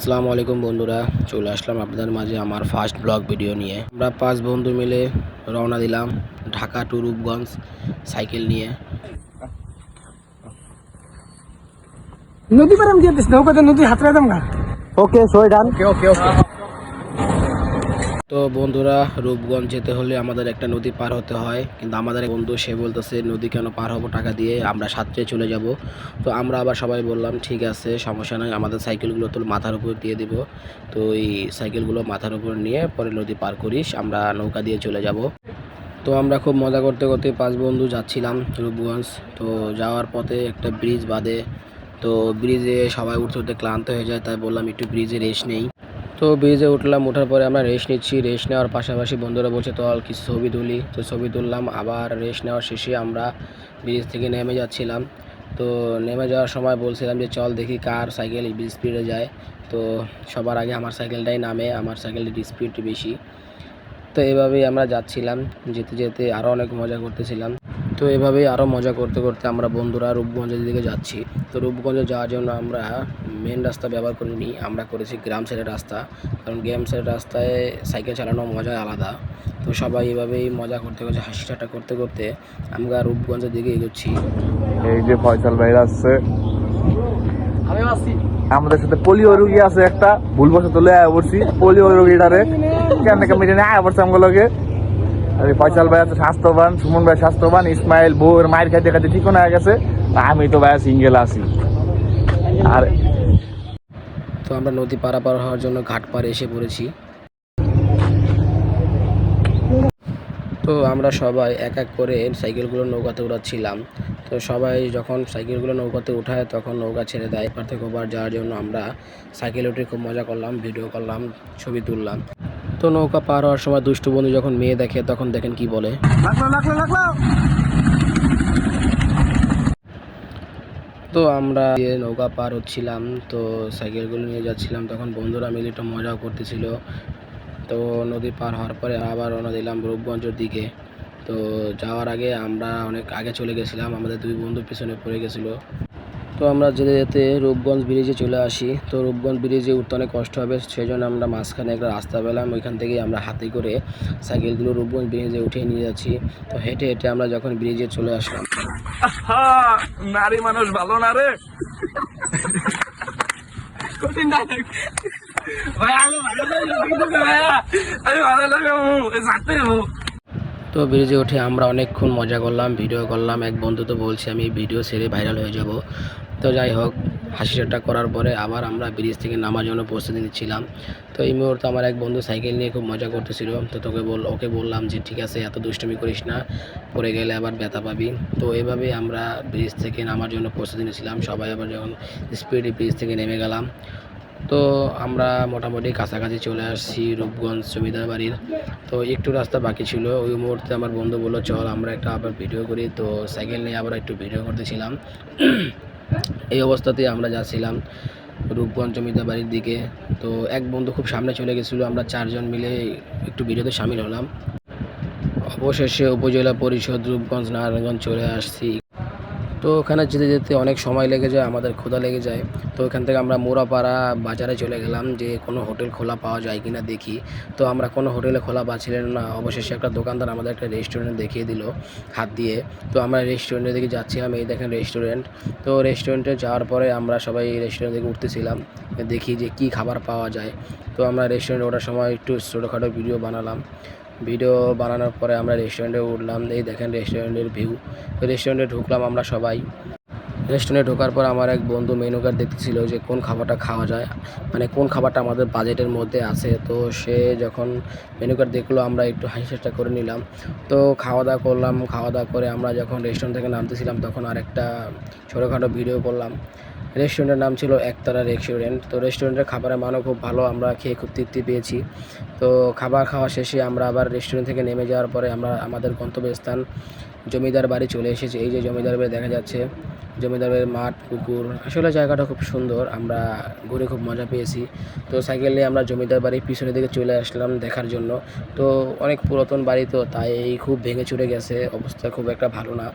আসসালামু আলাইকুম বন্ধুরা চলে আসলাম আপনাদের মাঝে আমার ফার্স্ট ব্লগ ভিডিও নিয়ে। আমরা পাঁচ বন্ধু মিলে রওনা দিলাম ঢাকা টু রূপগঞ্জ সাইকেল নিয়ে। নদী পারাম দিয়ে দিস নৌকাতে নদী হাতরা দাম গা। ওকে সোয় ডান। ওকে ওকে তো বন্ধুরা, রূপগঞ্জ যেতে হলে আমাদের একটা নদী পার হতে হয়। কিন্তু আমাদের বন্ধু, সে বলতেছে, নদী কেন পার হব টাকা দিয়ে? আমরা সাতটায় চলে যাব। তো আমরা আবার সবাই বললাম, ঠিক আছে, সমস্যা নয় আমাদের সাইকেলগুলো তোর মাথার উপর দিয়ে দিব। তো এই সাইকেলগুলো মাথার উপর নিয়ে পরে নদী পার করিস, আমরা নৌকা দিয়ে চলে যাব। তো আমরা খুব মজা করতে করতে পাঁচ বন্ধু যাচ্ছিলাম রূপগঞ্জ। তো যাওয়ার পথে একটা ব্রিজ বাদে তো ব্রিজে সবাই উঠতে উঠতে ক্লান্ত হয়ে যায়, তাই বললাম, একটু ব্রিজে রেস্ট নেই। তো ব্রিজে উঠলাম ওঠার পরে আমরা রেস্ট নিচ্ছি। রেস্ট নেওয়ার পাশাপাশি বন্ধুরা বলছে, তো কিছু ছবি তুলি। তো ছবি তুললাম, আবার রেস্ট নেওয়ার শেষে আমরা ব্রিজ থেকে নেমে যাচ্ছিলাম। তো নেমে যাওয়ার সময় বলছিলাম যে, চল দেখি কার সাইকেল স্পিডে যায়। তো সবার আগে আমার সাইকেলটাই নামে, আমার সাইকেলটির স্পিড বেশি। তো এভাবেই আমরা যাচ্ছিলাম, যেতে যেতে আরও অনেক মজা করতেছিলাম। তো এভাবেই আরও মজা করতে করতে আমরা বন্ধুরা রূপগঞ্জের দিকে যাচ্ছি। তো রূপগঞ্জে যাওয়ার জন্য আমরা মেন রাস্তা ব্যবহার করিনি আমরা করেছি গ্রাম সাইডের রাস্তা। কারণ গ্রাম সাইডের রাস্তায় সাইকেল চালানো মজা আলাদা। তো সবাই এভাবেই মজা করতে করতে হাসি ঠাট্টা করতে করতে আমরা রূপগঞ্জের দিকে এগোচ্ছি। এই যে ফয়সাল ভাই আসছে। আমি আসছি। আমাদের সাথে পোলিও রোগী আছে একটা ভুলবশত লয়ে আয়া পড়ছি। পোলিও রোগীটারে কেন কেমন আয়া পড়ছে এই ফয়সাল ভাই আছে স্বাস্থ্যবান, সুমন ভাই স্বাস্থ্যবান, ইসমাইল বউয়ের মায়ের খাইতে খাইতে ঠিক হয়ে গেছে। আমি তো ভাই সিঙ্গেল আছি। আর তো আমরা নদী পারাপার হওয়ার জন্য ঘাট পাড়ে এসে পড়েছি। তো আমরা সবাই এক এক করে সাইকেলগুলো নৌকাতে উড়াচ্ছিলাম। তো সবাই যখন সাইকেলগুলো নৌকাতে উঠায়, তখন নৌকা ছেড়ে দেয়। এপার থেকে ওপার যাওয়ার জন্য আমরা সাইকেল উঠে খুব মজা করলাম, ভিডিও করলাম, ছবি তুললাম। তো নৌকা পার হওয়ার সময় দুষ্টু বন্ধু যখন মেয়ে দেখে তখন দেখেন কি বলে? তো আমরা নৌকা পার হচ্ছিলাম তো সাইকেলগুলো নিয়ে যাচ্ছিলাম। তখন বন্ধুরা মিলে একটু মজাও করতেছিল। তো নদী পার হওয়ার পরে আবার রওনা দিলাম রূপগঞ্জের দিকে। তো যাওয়ার আগে আমরা অনেক আগে চলে গেছিলাম আমাদের দুই বন্ধু পিছনে পড়ে গেছিল। তো আমরা যেতে যেতে রূপগঞ্জ ব্রিজে চলে আসি। তো রূপগঞ্জ ব্রিজে উঠতে অনেক কষ্ট হবে সেই জন্য আমরা মাঝখানে একটা রাস্তা পেলাম। ওইখান থেকেই আমরা হাতে করে সাইকেলগুলো রূপগঞ্জ ব্রিজে উঠিয়ে নিয়ে যাচ্ছি। তো হেঁটে হেঁটে আমরা যখন ব্রিজে চলে আসলাম। নারী মানুষ ভালো না রে? কঠিন তো ব্রিজে উঠে আমরা অনেকক্ষণ মজা করলাম ভিডিও করলাম। এক বন্ধু তো বলছে আমি ভিডিও ছেড়ে ভাইরাল হয়ে যাব। তো যাই হোক, হাসি ঠাট্টা করার পরে আবার আমরা ব্রিজ থেকে নামার জন্য প্রস্তুতি নিচ্ছিলাম। তো এই মুহূর্তে আমার এক বন্ধু সাইকেল নিয়ে খুব মজা করতেছিল। তো তোকে বল, ওকে বললাম যে, ঠিক আছে, এত দুষ্টুমি করিস না, পড়ে গেলে আবার ব্যথা পাবি। তো এভাবে আমরা ব্রিজ থেকে নামার জন্য প্রস্তুতি নিচ্ছিলাম। সবাই আবার যখন স্পিডে ব্রিজ থেকে নেমে গেলাম, তো আমরা মোটামুটি কাছাকাছি চলে আসছি রূপগঞ্জ জমিদার বাড়ির। তো একটু রাস্তা বাকি ছিল। ওই মুহূর্তে আমার বন্ধু বলল, চল, আমরা একটা আবার ভিডিও করি। তো সাইকেল নিয়ে আবার একটু ভিডিও করতেছিলাম। এই অবস্থাতে আমরা যাচ্ছিলাম রূপগঞ্জ জমিদার বাড়ির দিকে। তো এক বন্ধু খুব সামনে চলে গেছিল, আমরা চারজন মিলে একটু ভিডিওতে সামিল হলাম। অবশেষে উপজেলা পরিষদ রূপগঞ্জ, নারায়ণগঞ্জ চলে আসছি। তো ওখানে যেতে যেতে অনেক সময় লেগে যায়, আমাদের ক্ষুধা লেগে যায়। তো ওখান থেকে আমরা মোড়াপাড়া বাজারে চলে গেলাম যে কোনো হোটেল খোলা পাওয়া যায় কিনা দেখি। তো আমরা কোনো হোটেলে খোলা পাচ্ছিলেন না, অবশেষে একটা দোকানদার আমাদের একটা রেস্টুরেন্ট দেখিয়ে দিল হাত দিয়ে। তো আমরা রেস্টুরেন্টের দিকে যাচ্ছিলাম, এই দেখেন রেস্টুরেন্ট। তো রেস্টুরেন্টে যাওয়ার পরে আমরা সবাই রেস্টুরেন্ট থেকে উঠতেছিলাম, দেখি যে কি খাবার পাওয়া যায়। তো আমরা রেস্টুরেন্টে ওঠার সময় একটু ছোটোখাটো ভিডিও বানালাম। ভিডিও বানানোর পরে আমরা রেস্টুরেন্টে উঠলাম, এই দেখেন রেস্টুরেন্টের ভিউ রেস্টুরেন্টে ঢুকলাম আমরা সবাই। রেস্টুরেন্টে ঢোকার পর আমার এক বন্ধু মেনু কার্ড দেখতেছিল যে কোন খাবারটা খাওয়া যায় মানে কোন খাবারটা আমাদের বাজেটের মধ্যে আছে। তো সে যখন মেনু কার্ড দেখল, আমরা একটু হাসি চেষ্টা করে নিলাম। তো খাওয়া দাওয়া করলাম, খাওয়া দাওয়া করে আমরা যখন রেস্টুরেন্ট থেকে নামতেছিলাম, তখন আরেকটা ছোটোখাটো ভিডিও করলাম। রেস্টুরেন্টের নাম ছিল একতারা রেস্টুরেন্ট তো রেস্টুরেন্টের খাবারের মানও খুব ভালো, আমরা খেয়ে খুব তৃপ্তি পেয়েছি। তো খাবার খাওয়া শেষে আমরা আবার রেস্টুরেন্ট থেকে নেমে যাওয়ার পরে আমরা আমাদের গন্তব্যস্থান জমিদার বাড়ি চলে এসেছি। এই যে জমিদার বাড়ি দেখা যাচ্ছে, জমিদার বাড়ির মাঠ, পুকুর, আসলে জায়গাটা খুব সুন্দর, আমরা ঘুরে খুব মজা পেয়েছি। তো সাইকেল আমরা জমিদার বাড়ির পিছনের দিকে চলে আসলাম দেখার জন্য। তো অনেক পুরাতন বাড়ি তো, তাই এই খুব ভেঙে চুরে গেছে, অবস্থা খুব একটা ভালো না।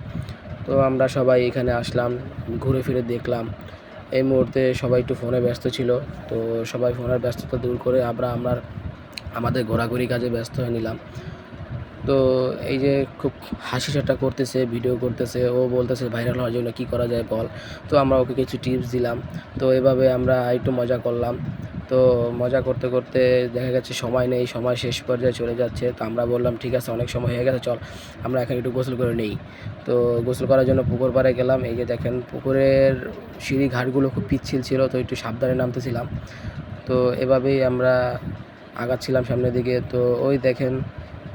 তো আমরা সবাই এখানে আসলাম, ঘুরে ফিরে দেখলাম। এই মুহূর্তে সবাই একটু ফোনে ব্যস্ত ছিল, তো সবাই ফোনের ব্যস্ততা দূর করে আমরা আমরা আমাদের ঘোরাঘুরি কাজে ব্যস্ত হয়ে নিলাম। তো এই যে খুব হাসি ঠাট্টা করতেছে ভিডিও করতেছে, ও বলতেছে ভাইরাল হওয়ার জন্য কী করা যায় বল? তো আমরা ওকে কিছু টিপস দিলাম। তো এভাবে আমরা একটু মজা করলাম। তো মজা করতে করতে দেখা গেছে সময় নেই, সময় শেষ পর্যায়ে চলে যাচ্ছে। তো আমরা বললাম, ঠিক আছে, অনেক সময় হয়ে গেছে, চল, আমরা এখন একটু গোসল করে নেই। তো গোসল করার জন্য পুকুর পাড়ে গেলাম। এই যে দেখেন, পুকুরের সিঁড়ি ঘাটগুলো খুব পিচ্ছিল ছিল, তো একটু সাবধানে নামতেছিলাম। তো এভাবেই আমরা আগাচ্ছিলাম সামনের দিকে। তো ওই দেখেন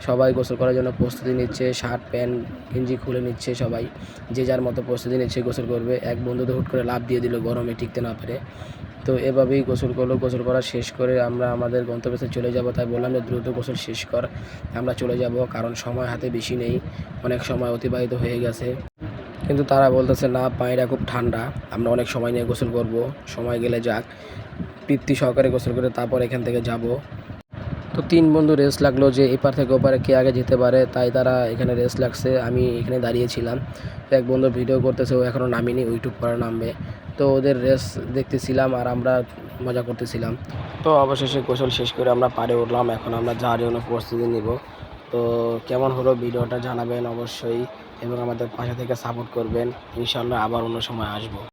সবাই গোসল করার জন্য প্রস্তুতি নিচ্ছে, শার্ট, প্যান্ট, গেঞ্জি খুলে নিচ্ছে সবাই। যে যার মতো প্রস্তুতি নিচ্ছে গোসল করবে। এক বন্ধু তো হুট করে লাভ দিয়ে দিল গরমে টিকতে না পেরে। তো এভাবেই গোসল করল, গোসল করা শেষ করে আমরা আমাদের গন্তব্যস্থলে চলে যাব। তাই বললাম যে দ্রুত গোসল শেষ কর, আমরা চলে যাব কারণ সময় হাতে বেশি নেই, অনেক সময় অতিবাহিত হয়ে গেছে। কিন্তু তারা বলতেছে, না, পানিটা খুব ঠান্ডা, আমরা অনেক সময় নিয়ে গোসল করব, সময় গেলে যাক। তৃপ্তি সহকারে গোসল করে তারপর এখান থেকে যাব। তো তিন বন্ধু রেস লাগল যে এপার থেকে ওপারে কে আগে যেতে পারে, তাই তারা এখানে রেস লাগছে। আমি এখানে দাঁড়িয়েছিলাম তো এক বন্ধু ভিডিও করতেছে, ও এখনও নামিনি ইউটিউব পরে নামবে। তো ওদের রেস দেখতেছিলাম আর আমরা মজা করতেছিলাম। তো অবশেষে গোসল শেষ করে আমরা পাড়ে উঠলাম। এখন আমরা যাওয়ার জন্য প্রস্তুতি নিব। তো কেমন হলো ভিডিওটা জানাবেন অবশ্যই এবং আমাদের পাশে থেকে সাপোর্ট করবেন। ইনশাল্লাহ আবার অন্য সময় আসব।